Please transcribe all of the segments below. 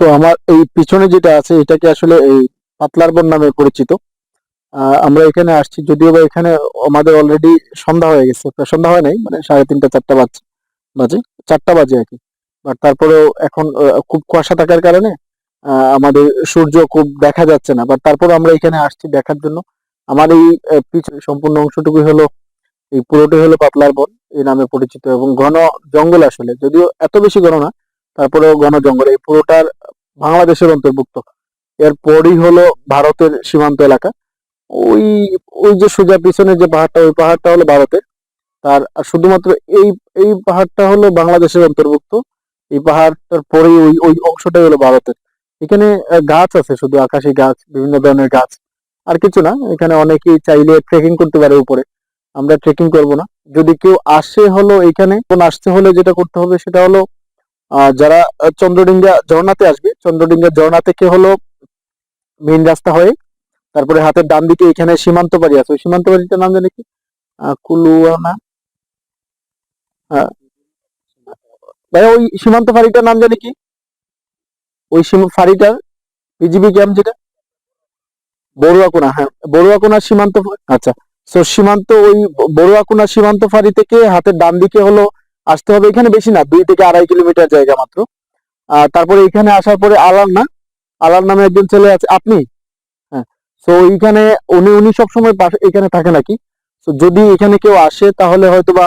So আমার এই পিছনে যেটা আছে, এটাকে আসলে এই পাতলার বন নামে পরিচিত। আমরা এখানে আসছি যদিও বা এখানে আমাদের অলরেডি সন্ধ্যা হয়ে গেছে। সন্ধ্যা হয় নাই মানে সাড়ে তিনটা, চারটা বাজে বাজে, চারটা বাজে আর কি। বাট তারপরেও এখন খুব কুয়াশা থাকার কারণে আমাদের সূর্য খুব দেখা যাচ্ছে না। বাট তারপরে আমরা এখানে আসছি দেখার জন্য। আমার এই পিছনে সম্পূর্ণ অংশটুকুই হলো, এই পুরোটাই হলো পাতলার বন এই নামে পরিচিত। এবং ঘন জঙ্গল আসলে, যদিও এত বেশি ঘন না তারপরেও ঘন জঙ্গল এই পুরোটার বাংলাদেশের অন্তর্ভুক্ত। এরপরই হলো ভারতের সীমান্ত এলাকা। ওই ওই যে সোজা পিছনে যে পাহাড়টা, ওই পাহাড়টা হলো ভারতের। তার শুধুমাত্র এই এই পাহাড়টা হলো বাংলাদেশের অন্তর্ভুক্ত। এই পাহাড়টার পরেই ওই ওই অংশটাই হলো ভারতের। এখানে গাছ আছে, শুধু আকাশি গাছ, বিভিন্ন ধরনের গাছ। আর কিছু না, এখানে অনেকেই চাইলে ট্রেকিং করতে পারে উপরে। আমরা ট্রেকিং করব না। যদি কেউ আসে হলো এখানে কোন আসতে হলে যেটা করতে হবে সেটা হলো যারা চন্দ্রডিঙ্গা ঝর্ণাতে আসবে চন্দ্রডিঙ্গা ঝর্ণা থেকে হলো মেইন রাস্তা হয়ে তারপরে হাতের ডান দিকে এখানে সীমান্ত বাড়ি আছে ওই সীমান্ত বাড়িটার নাম জানি কি? কুলুয়ানা আহ, ভাইয়া ওই সীমান্ত ফাঁড়িটার নাম জানি কি? ওই ফাঁড়িটার বিজিবি ক্যাম্প যেটা? বড়ুয়াকোনা হ্যাঁ বড়ুয়াকোনা সীমান্ত আচ্ছা। তো সীমান্ত ওই বড়ুয়াকোনা সীমান্ত ফাঁড়ি থেকে হাতের ডান দিকে হলো আসতে হবে এখানে বেশি না দুই থেকে আড়াই কিলোমিটার জায়গা মাত্র। তারপরে এখানে আসার পরে আলার না আলার নামে একজন ছেলে আছে আপনি? হ্যাঁ তো এইখানে উনি উনি সবসময় পাশে এখানে থাকে নাকি? তো যদি এখানে কেউ আসে তাহলে হয়তোবা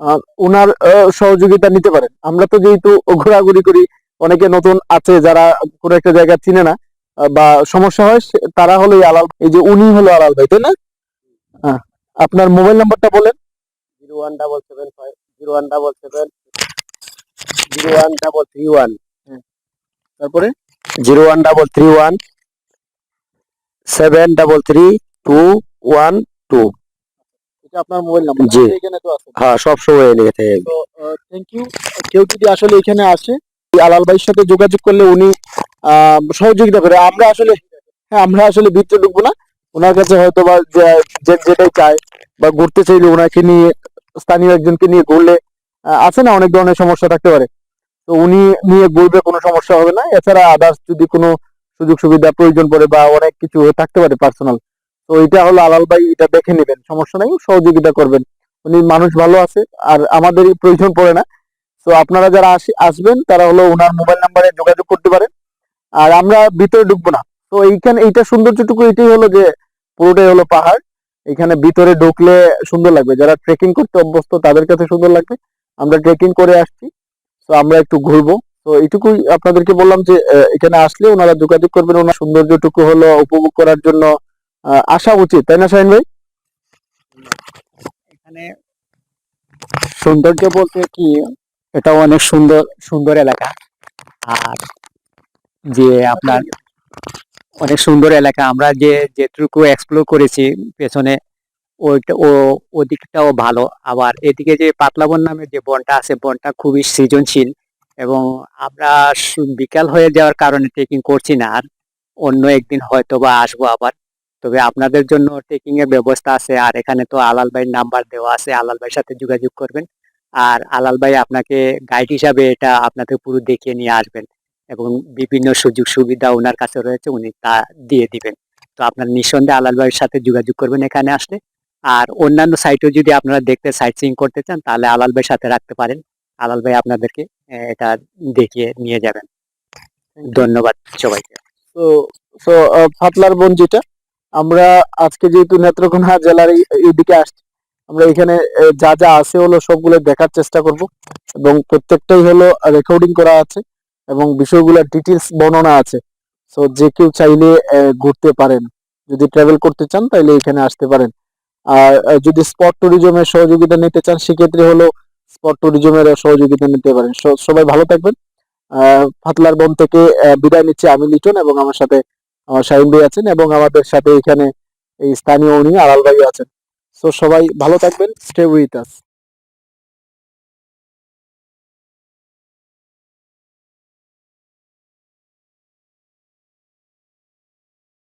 আহ, ওনার সহযোগিতা নিতে পারেন। আমরা তো যেহেতু ঘোরাঘুরি করি অনেকে নতুন আছে যারা কোনো একটা জায়গা চিনে না বা সমস্যা হয় সে- তারা হলো আলাল এই যে উনি হলো আলাল ভাই তাই না? হ্যাঁ আপনার মোবাইল নাম্বারটা বলেন। Zero one double seven five zero one double seven zero one double three one তারপরে? Zero one double three one seven double three two one two আপনার মোবাইল নাম্বার জি। হ্যাঁ সব সময় লেগে থাকে। থ্যাংক ইউ কেউ যদি আসলে এখানে আসে এই আলাল ভাইয়ের সাথে যোগাযোগ করলে উনি সহযোগিতা করে। আমরা আসলে হ্যাঁ আমরা আসলে ভিতরে ঢুকবো না। ওনার কাছে হয়তো বা যেটাই চায় বা ঘুরতে চাইলে ওনাকে নিয়ে স্থানীয় একজনকে নিয়ে ঘুরলে আছে না অনেক ধরনের সমস্যা থাকতে পারে। তো উনি নিয়ে ঘুরবে কোনো সমস্যা হবে না। এছাড়া আদার্স যদি কোনো সুযোগ সুবিধা প্রয়োজন পড়ে বা অনেক কিছু থাকতে পারে পার্সোনাল তো এটা হলো আলাল ভাই, এটা দেখে নেবেন। সমস্যা নাই, সহযোগিতা করবেন। উনি মানুষ ভালো আছে, আর আমাদেরই প্রয়োজন পড়ে না। তো আপনারা যারা আসি, আসবেন, তারা হলো ওনার মোবাইল নাম্বারে যোগাযোগ করতে পারেন। আর আমরা ভিতরে ঢুকবো না। তো এইখানে, এইটা সৌন্দর্যটুকু, এটাই হলো যে পুরোটাই হলো পাহাড়। এখানে ভিতরে ঢুকলে সুন্দর লাগবে। যারা ট্রেকিং করতে অভ্যস্ত তাদের কাছে সুন্দর লাগবে। আমরা ট্রেকিং করে আসছি। তো আমরা একটু ঘুরবো। তো এটুকুই আপনাদেরকে বললাম যে আহ, এখানে আসলে ওনারা যোগাযোগ করবেন। ওনার সৌন্দর্যটুকু হলো উপভোগ করার জন্য আহ, আসা উচিত। তাই না শাহিন ভাই? এখানে সৌন্দর্য বলতে কি এটা অনেক সুন্দর সুন্দর এলাকা। আর যে আপনার অনেক সুন্দর এলাকা। আমরা যে যেটুকু এক্সপ্লোর করেছি পেছনে, ওইটা ও, ওদিকটাও ভালো। আবার এদিকে যে পাতলাবন নামে যে বনটা আছে, বনটা খুবই সৃজনশীল এবং আমরা বিকাল হয়ে যাওয়ার কারণে ট্রেকিং করছি না আর। অন্য একদিন হয়তো বা আসব আবার। তবে আপনাদের জন্য ট্রেকিং এর ব্যবস্থা আছে আর এখানে তো আলাল ভাইয়ের নাম্বার দেওয়া আছে, আলাল ভাইয়ের সাথে যোগাযোগ করবেন। আর আলাল ভাই আপনাকে গাইড হিসাবে এটা আপনাকে পুরো দেখিয়ে নিয়ে আসবেন। এবং বিভিন্ন সুযোগ সুবিধা ওনার কাছে রয়েছে, উনি তা দিয়ে দিবেন। তো আপনার নিঃসন্দেহে আলাল ভাইয়ের সাথে যোগাযোগ করবেন এখানে আসলে। আর অন্যান্য সাইটেও যদি আপনারা দেখতে সাইট সিং করতে চান, তাহলে আলাল ভাইয়ের সাথে রাখতে পারেন। আলাল ভাই আপনাদেরকে এটা দেখিয়ে নিয়ে যাবেন। ধন্যবাদ সবাইকে। তো তো ফাতলার বন যেটা আমরা আজকে যেহেতু নেত্রকোনা জেলার এই- এইদিকে আসছি, আমরা এখানে যা যা আছে হলো সবগুলো দেখার চেষ্টা করব। এবং প্রত্যেকটাই হলো রেকর্ডিং করা আছে। এবং বিষয়গুলোর ডিটেলস বর্ণনা আছে। সো যে কেউ চাইলে ঘুরতে পারেন। যদি ট্রাভেল করতে চান তাহলে এখানে আসতে পারেন। আর যদি স্পট ট্যুরিজমের সহযোগিতা নিতে চান, সেক্ষেত্রে হলো স্পট ট্যুরিজমের সহযোগিতা নিতে পারেন। সবাই ভালো থাকবেন। ফাতলার বন থেকে বিদায় নিচ্ছি আমি লিটন এবং আমার সাথে শাহিন ভাই আছেন এবং আমাদের সাথে এখানে এই স্থানীয় উনি আলাল ভাই আছেন। সো সবাই ভালো থাকবেন। Stay with us